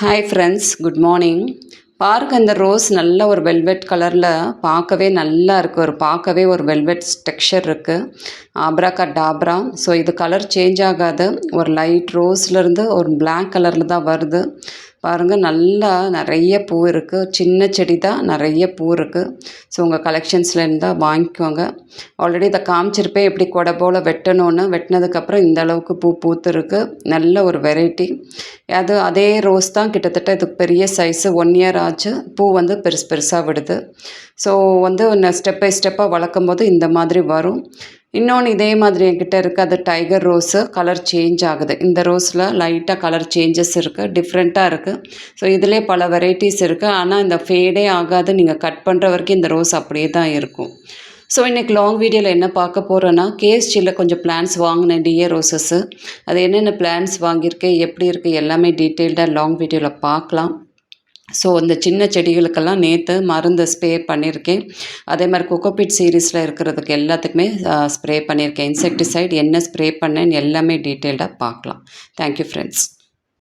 Hi friends good morning பாருங்க இந்த rose நல்ல ஒரு வெல்வெட் கலரில் பார்க்கவே நல்லா இருக்குது ஒரு பார்க்கவே ஒரு வெல்வெட் டெக்ஸ்சர் இருக்குது ஆப்ரா கட் டாப்ரா ஸோ இது கலர் சேஞ்ச் ஆகாது. ஒரு லைட் ரோஸ்லேருந்து ஒரு பிளாக் கலரில் தான் வருது. பாருங்கள் நல்லா நிறைய பூ இருக்குது சின்ன செடி தான் நிறைய பூ இருக்குது ஸோ உங்கள் கலெக்ஷன்ஸில் இருந்தால் வாங்கிக்கோங்க. ஆல்ரெடி இதை காமிச்சிருப்பேன் எப்படி கொடை போல் வெட்டணும்னு. வெட்டினதுக்கப்புறம் இந்த அளவுக்கு பூ பூத்துருக்கு. நல்ல ஒரு வெரைட்டி அது அதே ரோஸ் தான். கிட்டத்தட்ட இதுக்கு பெரிய சைஸு ஒன் இயர் ஆச்சு. பூ வந்து பெருசு பெருசாக விடுது. ஸோ வந்து ஸ்டெப் பை ஸ்டெப்பாக வளர்க்கும் போது இந்த மாதிரி வரும். இன்னொன்று இதே மாதிரி என்கிட்ட இருக்குது அது டைகர் ரோஸு கலர் சேஞ்ச் ஆகுது. இந்த ரோஸில் லைட்டாக கலர் சேஞ்சஸ் இருக்குது டிஃப்ரெண்ட்டாக இருக்குது ஸோ இதிலே பல வெரைட்டிஸ் இருக்குது ஆனால் இந்த ஃபேடே ஆகாது. நீங்கள் கட் பண்ணுற வரைக்கும் இந்த ரோஸ் அப்படியே தான் இருக்கும். ஸோ இன்றைக்கி லாங் வீடியோவில் என்ன பார்க்க போகிறோன்னா கேஎஸ்டியில் கொஞ்சம் பிளான்ஸ் வாங்கினேன். டிஏ ரோசஸ்ஸு அது என்னென்ன பிளான்ஸ் வாங்கியிருக்கேன் எப்படி இருக்குது எல்லாமே டீட்டெயில்டாக லாங் வீடியோவில் பார்க்கலாம். ஸோ இந்த சின்ன செடிகளுக்கெல்லாம் நேற்று மருந்து ஸ்ப்ரே பண்ணியிருக்கேன் அதே மாதிரி கொக்கோபிட் சீரீஸில் இருக்கிறதுக்கு எல்லாத்துக்குமே ஸ்ப்ரே பண்ணியிருக்கேன் இன்செக்டிசைட் என்ன ஸ்ப்ரே பண்ணேன்னு எல்லாமே டீட்டெயில்டாக பார்க்கலாம். Thank you friends